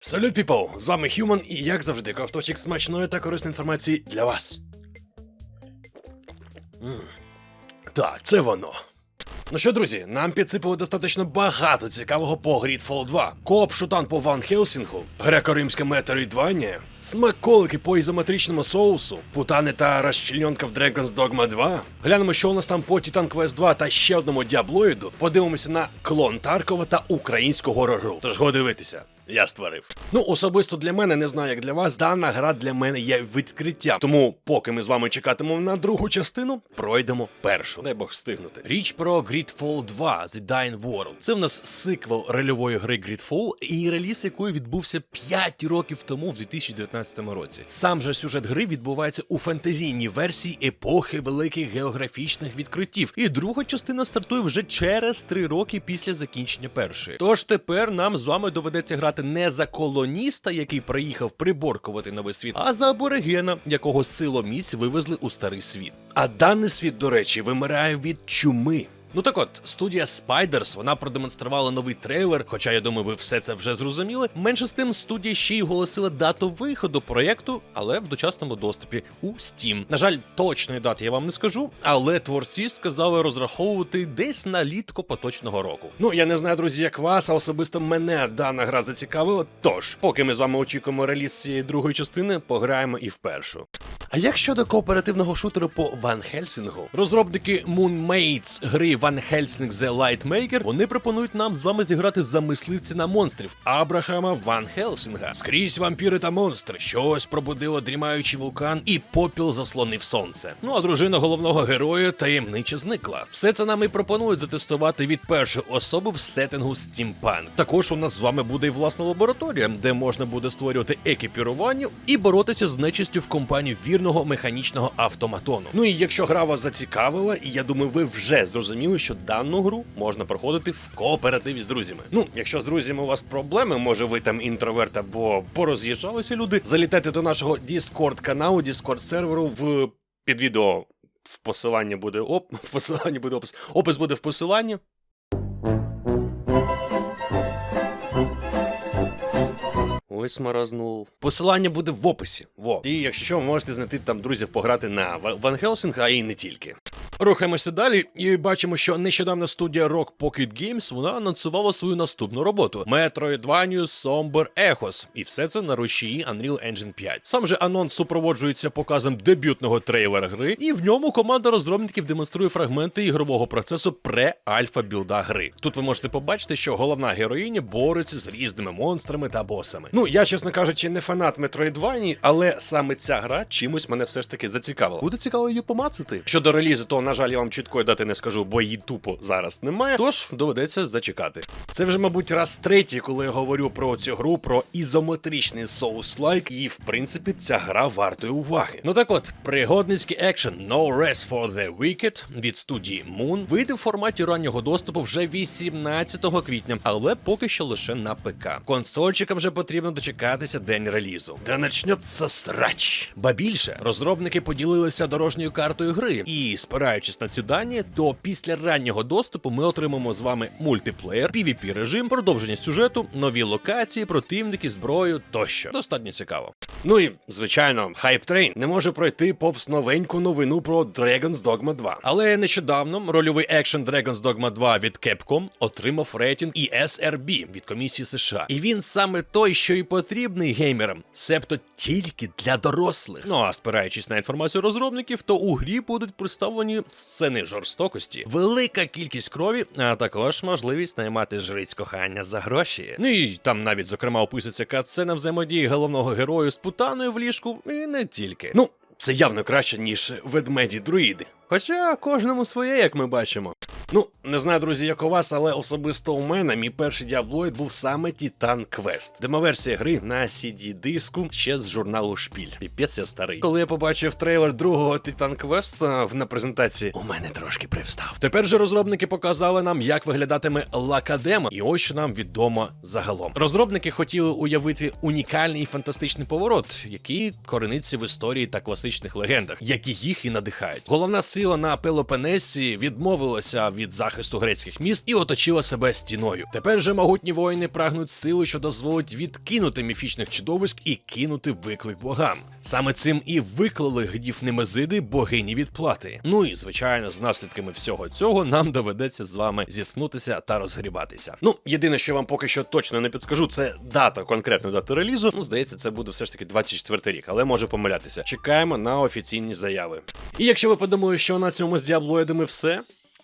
Салют, піпл! З вами Human і як завжди, ковточок смачної та корисної інформації для вас. М. Так, це воно. Ну що, друзі, нам підсипали достатньо багато цікавого по Gridfall 2. Коп шутан по Ван Хелсінгу, греко-римське метроїдвання, смаколики по ізометричному соусу, путани та розчленьонка в Dragon's Dogma 2. Глянемо, що у нас там по Titan Quest 2 та ще одному діаблоїду. Подивимося на клон Таркова та українську горору. Тож го дивитися. Я створив. Ну, особисто для мене, не знаю, як для вас, дана гра для мене є відкриттям. Тому, поки ми з вами чекатимемо на другу частину, пройдемо першу. Дай Бог встигнути. Річ про Gridfall 2 The Dying World. Це в нас сиквел рольової гри Gridfall, і реліз якої відбувся 5 років тому, в 2019 році. Сам же сюжет гри відбувається у фентезійній версії епохи великих географічних відкриттів. І друга частина стартує вже через 3 роки після закінчення першої. Тож тепер нам з вами доведеться грати не за колоніста, який приїхав приборкувати новий світ, а за аборигена, якого силоміць вивезли у старий світ. А даний світ, до речі, вимирає від чуми. Ну так от, студія Spiders, вона продемонструвала новий трейлер, хоча я думаю, ви все це вже зрозуміли. Менше з тим, студія ще й оголосила дату виходу проєкту, але в дочасному доступі у Steam. На жаль, точної дати я вам не скажу, але творці сказали розраховувати десь на літко поточного року. Ну я не знаю, друзі, як вас, а особисто мене дана гра зацікавила. Тож, поки ми з вами очікуємо реліз цієї другої частини, пограємо і в першу. А як щодо кооперативного шутеру по Ван Хельсінгу, розробники Moonmates гри Ван Хельсінг The Lightmaker, вони пропонують нам з вами зіграти за мисливця на монстрів Абрахама Ван Хелсінга. Скрізь вампіри та монстри, щось пробудило дрімаючий вулкан, і попіл заслонив сонце. Ну а дружина головного героя таємниче зникла. Все це нам і пропонують затестувати від першої особи в сеттингу Steampunk. Також у нас з вами буде і власна лабораторія, де можна буде створювати екіпірування і боротися з нечистю в компанії вірного механічного автоматону. Ну і якщо гра вас зацікавила, і я думаю, ви вже зрозуміли, що дану гру можна проходити в кооперативі з друзями. Ну, якщо з друзями у вас проблеми, може ви там інтроверт або пороз'їжджалися люди, залітайте до нашого Discord каналу, Discord серверу в під відео. В посиланні буде оп, в посиланні буде опис. Опис буде в посиланні. Ось маразнув. Посилання буде в описі. Во. І якщо що, можете знайти там друзів пограти на Ва- Ван Хелсінг, а і не тільки. Рухаємося далі і бачимо, що нещодавно студія Rock Pocket Games вона анонсувала свою наступну роботу Metroidvania Somber Echoes. І все це на рушії Unreal Engine 5. Сам же анонс супроводжується показом дебютного трейлера гри, і в ньому команда розробників демонструє фрагменти ігрового процесу пре-альфа білда гри. Тут ви можете побачити, що головна героїня бореться з різними монстрами та босами. Ну я, чесно кажучи, не фанат Metroidvania, але саме ця гра чимось мене все ж таки зацікавила. Буде цікаво її помацати. Щодо релізу, то на жаль, я вам чіткої дати не скажу, бо її тупо зараз немає. Тож доведеться зачекати. Це вже, мабуть, раз третій, коли я говорю про цю гру, про ізометричний соус-лайк, і в принципі ця гра вартої уваги. Ну так от, пригодницький екшен No Rest for the Wicked від студії Moon вийде в форматі раннього доступу вже 18 квітня, але поки що лише на ПК. Консольчикам вже потрібно дочекатися день релізу. Та начнеться срач. Ба більше розробники поділилися дорожньою картою гри, і спираючись на ці дані, то після раннього доступу ми отримаємо з вами мультиплеєр, pvp режим, продовження сюжету, нові локації, противники, зброю тощо. Достатньо цікаво. Ну і звичайно, Hype Train не може пройти повз новеньку новину про Dragon's Dogma 2. Але нещодавно рольовий екшен Dragon's Dogma 2 від Capcom отримав рейтинг ESRB від комісії США. І він саме той, що і потрібний геймерам, себто тільки для дорослих. Ну а спираючись на інформацію розробників, то у грі будуть представлені сцени жорстокості, велика кількість крові, а також можливість наймати жриць кохання за гроші. Ну і там навіть зокрема описується катсцена взаємодії головного герою з путаною в ліжку, і не тільки. Ну. Це явно краще, ніж ведмеді друїди. Хоча кожному своє, як ми бачимо. Ну, не знаю, друзі, як у вас, але особисто у мене мій перший діаблоїд був саме Titan Quest. Демоверсія гри на CD-диску ще з журналу Шпіль. Піпець я старий. Коли я побачив трейлер другого Titan Quest в- на презентації, у мене трошки привстав. Тепер же розробники показали нам, як виглядатиме Лакадема, і ось що нам відомо загалом. Розробники хотіли уявити унікальний і фантастичний поворот, який корениться в історії та класичних легендах, які їх і надихають. Головна сила на Пелопенесі відмовилася від захисту грецьких міст і оточила себе стіною. Тепер же могутні воїни прагнуть сили, що дозволить відкинути міфічних чудовиськ і кинути виклик богам. Саме цим і виклали гнів Немезиди богині відплати. Ну і звичайно, з наслідками всього цього нам доведеться з вами зіткнутися та розгрібатися. Ну, єдине, що я вам поки що точно не підскажу, це дата, конкретна дата релізу. Ну, здається, це буде все ж таки 24 рік, але може помилятися. Чекаємо на офіційні заяви. І якщо ви подумали, що на цьому з діаблоїдами все,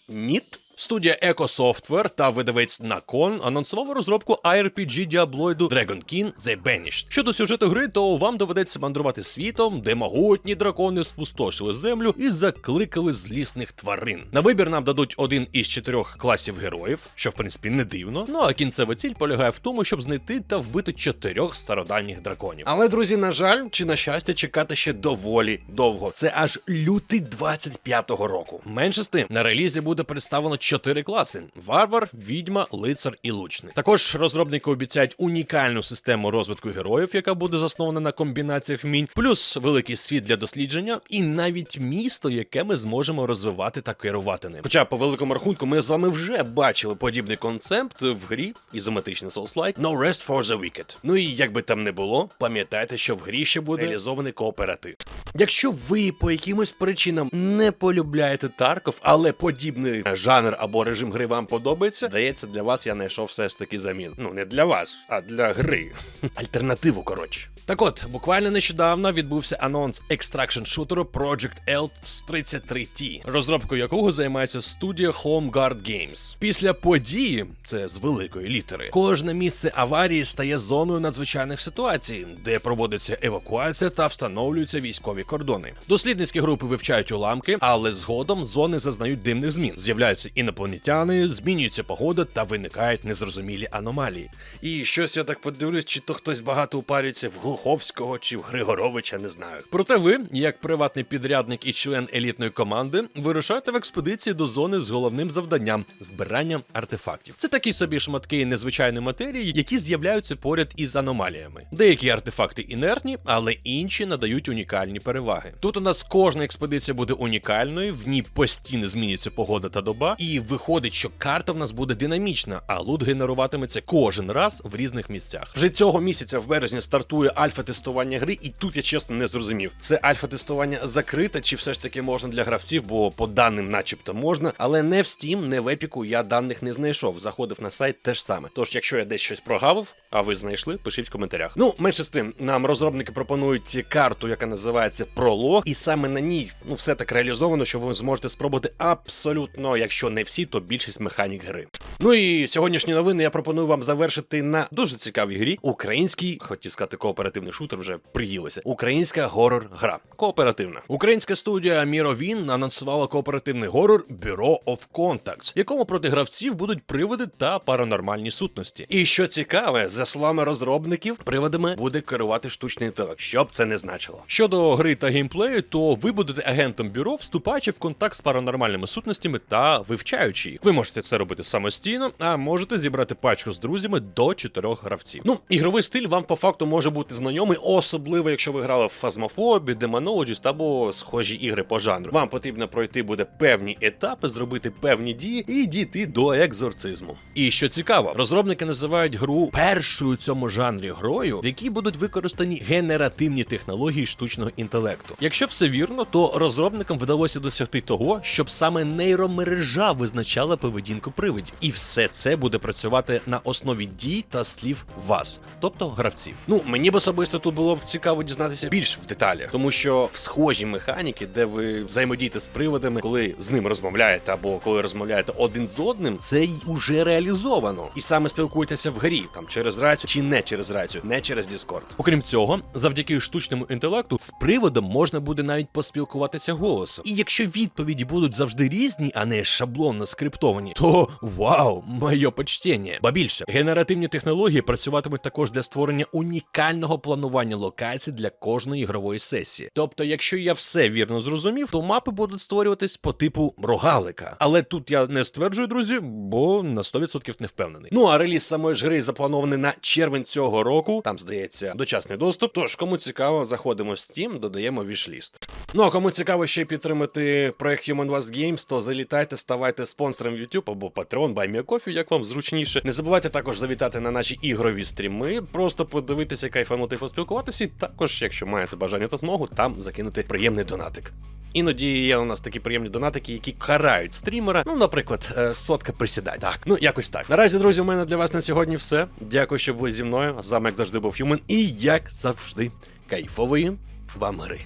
ніт. Студія Eco Software та видавець Nakon анонсували розробку IRPG діаблоїду Dragon King The Banished. Щодо сюжету гри, то вам доведеться мандрувати світом, де могутні дракони спустошили землю і закликали злісних тварин. На вибір нам дадуть один із чотирьох класів героїв, що в принципі не дивно. Ну а кінцева ціль полягає в тому, щоб знайти та вбити чотирьох стародавніх драконів. Але друзі, на жаль, чи на щастя, чекати ще доволі довго. Це аж лютий 25-го року. Менше з тим, на релізі буде представлено чотири класи: варвар, відьма, лицар і лучник. Також розробники обіцяють унікальну систему розвитку героїв, яка буде заснована на комбінаціях вмінь, плюс великий світ для дослідження, і навіть місто, яке ми зможемо розвивати та керувати ним. Хоча по великому рахунку ми з вами вже бачили подібний концепт в грі ізометричний Souls-like No Rest for the Wicked. Ну і як би там не було, пам'ятайте, що в грі ще буде реалізований кооператив. Якщо ви по якимось причинам не полюбляєте Тарков, але подібний жанр або режим гри вам подобається, здається, для вас я знайшов все ж таки замін. Ну не для вас, а для гри. Альтернативу, коротше. Так от, буквально нещодавно відбувся анонс екстракшн шутеру Project Elts 33T, розробкою якого займається студія Home Guard Games. Після події, це з великої літери, кожне місце аварії стає зоною надзвичайних ситуацій, де проводиться евакуація та встановлюються військові кордони. Дослідницькі групи вивчають уламки, але згодом зони зазнають дивних змін. З'являються інопланетяни, змінюється погода та виникають незрозумілі аномалії. І щось я так подивлюсь, чи то хтось багато упарюється в Глуховського чи в Григоровича, не знаю. Проте ви, як приватний підрядник і член елітної команди, вирушаєте в експедиції до зони з головним завданням збирання артефактів. Це такі собі шматки незвичайної матерії, які з'являються поряд із аномаліями. Деякі артефакти інертні, але інші надають унікальні переваги. Тут у нас кожна експедиція буде унікальною, в ній постійно змінюється погода та доба, і виходить, що карта в нас буде динамічна, а лут генеруватиметься кожен раз в різних місцях. Вже цього місяця в березні стартує альфа-тестування гри, і тут я чесно не зрозумів. Це альфа-тестування закрите, чи все ж таки можна для гравців, бо по даним, начебто, можна, але не в Steam, не в Epic я даних не знайшов. Заходив на сайт теж саме. Тож, якщо я десь щось прогавив, а ви знайшли, пишіть в коментарях. Ну, менше з тим, нам розробники пропонують карту, яка називається Пролог, і саме на ній ну все так реалізовано, що ви зможете спробувати абсолютно, якщо не всі, то більшість механік гри. Ну і сьогоднішні новини я пропоную вам завершити на дуже цікавій грі. Український, хотів сказати, кооперативний шутер вже приїлося. Українська горор-гра. Кооперативна. Українська студія Міровін анонсувала кооперативний горор Bureau of Contacts, якому проти гравців будуть приводи та паранормальні сутності. І що цікаве, за словами розробників, приводами буде керувати штучний інтелект, що б це не значило. Щодо гри та геймплею, то ви будете агентом бюро, вступаючи в контакт з паранормальними сутностями та вивчаючи їх. Ви можете це робити самостійно, а можете зібрати пачку з друзями до чотирьох гравців. Ну, ігровий стиль вам по факту може бути знайомий, особливо якщо ви грали в Phasmophobia, Demonologist або схожі ігри по жанру. Вам потрібно пройти буде певні етапи, зробити певні дії і дійти до екзорцизму. І що цікаво, розробники називають гру першою цьому жанрі грою, в якій будуть використані генеративні технології штучного інтелекту. Якщо все вірно, то розробникам вдалося досягти того, щоб саме нейромережа визначала поведінку привидів, і все це буде працювати на основі дій та слів вас, тобто гравців. Ну мені б особисто тут було б цікаво дізнатися більш в деталях, тому що в схожі механіки, де ви взаємодієте з приводами, коли з ним розмовляєте або коли розмовляєте один з одним, це й уже реалізовано. І саме спілкуєтеся в грі там через рацію чи не через рацію, не через Discord. Окрім цього, завдяки штучному інтелекту з приводом можна буде навіть поспілкуватися голосом. І якщо відповіді будуть завжди різні, а не шаблонно скриптовані, то вау, моє почтення. Ба більше генеративні технології працюватимуть також для створення унікального планування локацій для кожної ігрової сесії. Тобто, якщо я все вірно зрозумів, то мапи будуть створюватись по типу рогалика. Але тут я не стверджую, друзі, бо на 100% не впевнений. Ну а реліз самої ж гри запланований на червень цього року. Там здається дочасний доступ. Тож, кому цікаво, заходимо в Steam, додаємо вішліст. Ну а кому цікаво ще підтримати проект Human West Games, то залітайте, ставайте спонсором YouTube або Patreon, BuyMeACoffee, як вам зручніше. Не забувайте також завітати на наші ігрові стріми, просто подивитися, кайфанути, поспілкуватися, і також, якщо маєте бажання та змогу, там закинути приємний донатик. Іноді є у нас такі приємні донатики, які карають стрімера. Ну, наприклад, е, сотка присідань. Так, ну якось так. Наразі, друзі, у мене для вас на сьогодні все. Дякую, що були зі мною. З вами, як завжди, був Human. І як завжди, кайфової вам гри.